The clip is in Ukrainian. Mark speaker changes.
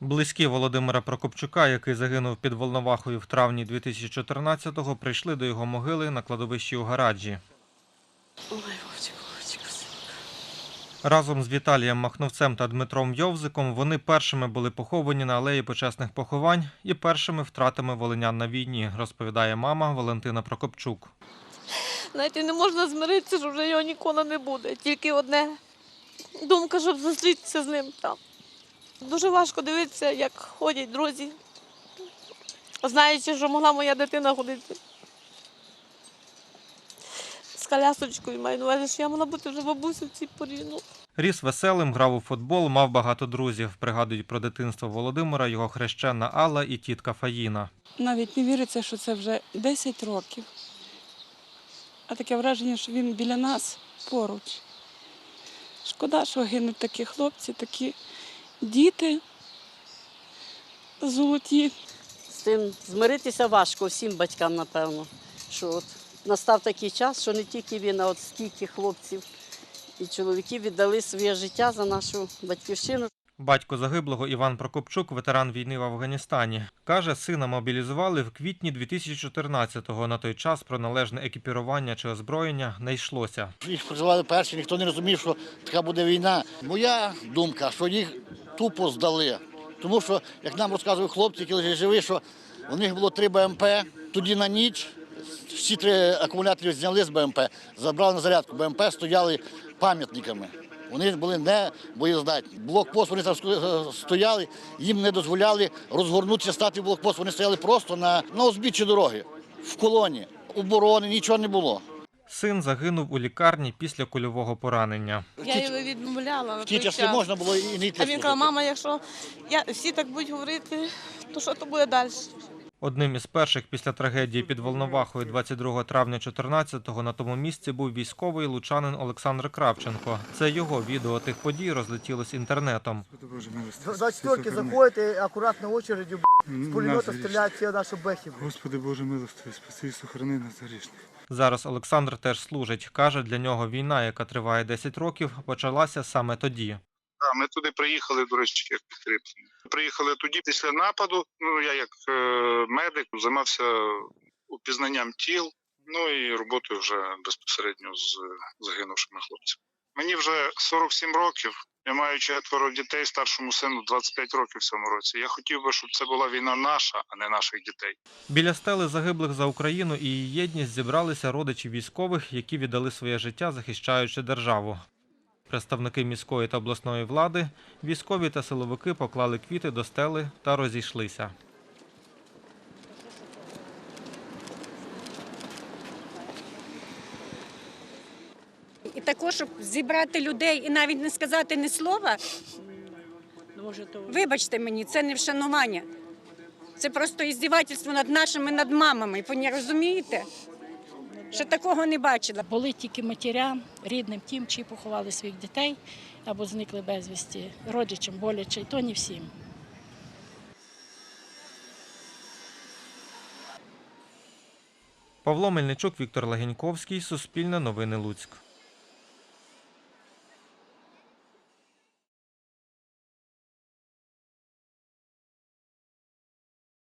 Speaker 1: Близькі Володимира Прокопчука, який загинув під Волновахою в травні 2014-го, прийшли до його могили на кладовищі у гараджі.
Speaker 2: Ой, Вовчик, Вовчик.
Speaker 1: Разом з Віталієм Махновцем та Дмитром Йовзиком вони першими були поховані на алеї почесних поховань і першими втратами волинян на війні, розповідає мама Валентина Прокопчук.
Speaker 2: Знаєте, не можна змиритися, що вже його ніколи не буде. Тільки одне думка, щоб зустрітися з ним там. Дуже важко дивитися, як ходять друзі, знаючи, що могла моя дитина ходити. З колясочкою маю на увазі, що я могла бути вже бабусю в цій порі. Ну,
Speaker 1: Ріс веселим, грав у футбол, мав багато друзів. Пригадують про дитинство Володимира, його хрещена Алла і тітка Фаїна.
Speaker 3: Навіть не віриться, що це вже 10 років. А таке враження, що він біля нас поруч. Шкода, що гинуть такі хлопці, такі діти золоті.
Speaker 4: З тим змиритися важко всім батькам, напевно. Що от настав такий час, що не тільки він, а от стільки хлопців і чоловіків віддали своє життя за нашу батьківщину.
Speaker 1: Батько загиблого Іван Прокопчук, ветеран війни в Афганістані, каже, сина мобілізували в квітні 2014-го. На той час про належне екіпірування чи озброєння не йшлося.
Speaker 5: Їх призивали перші, ніхто не розумів, що така буде війна. Моя думка, що їх тупо здали. Тому що, як нам розказують хлопці, які лежать живі, що у них було три БМП, тоді на ніч всі три акумулятори зняли з БМП, забрали на зарядку. БМП стояли пам'ятниками. Вони були не боєздатні. Блокпост вони там стояли, їм не дозволяли розгорнутися, стати в блокпост. Вони стояли просто на, на узбіччі дороги, в колоні. Оборони, нічого не було.
Speaker 1: Син загинув у лікарні після кульового поранення.
Speaker 2: я його відмовляла на
Speaker 5: В ті часи можна було і не йти.
Speaker 2: А він каже, мама, якщо я, всі так будуть говорити, то що то буде далі?
Speaker 1: Одним із перших після трагедії під Волновахою 22 травня 14-го на тому місці був військовий лучанин Олександр Кравченко. Це його відео тих подій розлетілось інтернетом.
Speaker 6: Боже милости.
Speaker 7: 24 заходите, акуратно очередю, б**, з пулемета стріляють всі нашу бехів.
Speaker 6: Господи Боже милостивий, спаси і сохрани нас грішних.
Speaker 1: Зараз Олександр теж служить. Каже, для нього війна, яка триває 10 років, почалася саме тоді.
Speaker 8: Так, ми туди приїхали, до речі, як підкріплення. Приїхали тоді після нападу. Ну я як е, медик займався упізнанням тіл, ну і роботою вже безпосередньо з загинувшими хлопцями. Мені вже 47 років. Я маю четверо дітей, старшому сину 25 років в цьому році. Я хотів би, щоб це була війна наша, а не наших дітей.
Speaker 1: Біля стели загиблих за Україну і її єдність зібралися родичі військових, які віддали своє життя, захищаючи державу. Представники міської та обласної влади, військові та силовики поклали квіти до стели та розійшлися.
Speaker 9: І також, щоб зібрати людей і навіть не сказати ні слова, вибачте мені, це не вшанування. Це просто іздівательство над нашими над мамами. Ви не розумієте? Що такого не бачила.
Speaker 10: Були тільки матерям, рідним тим, чи поховали своїх дітей або зникли безвісті, родичам боляче, і то не всім.
Speaker 1: Павло Мельничук, Віктор Легеньковський, Суспільне новини Луцьк.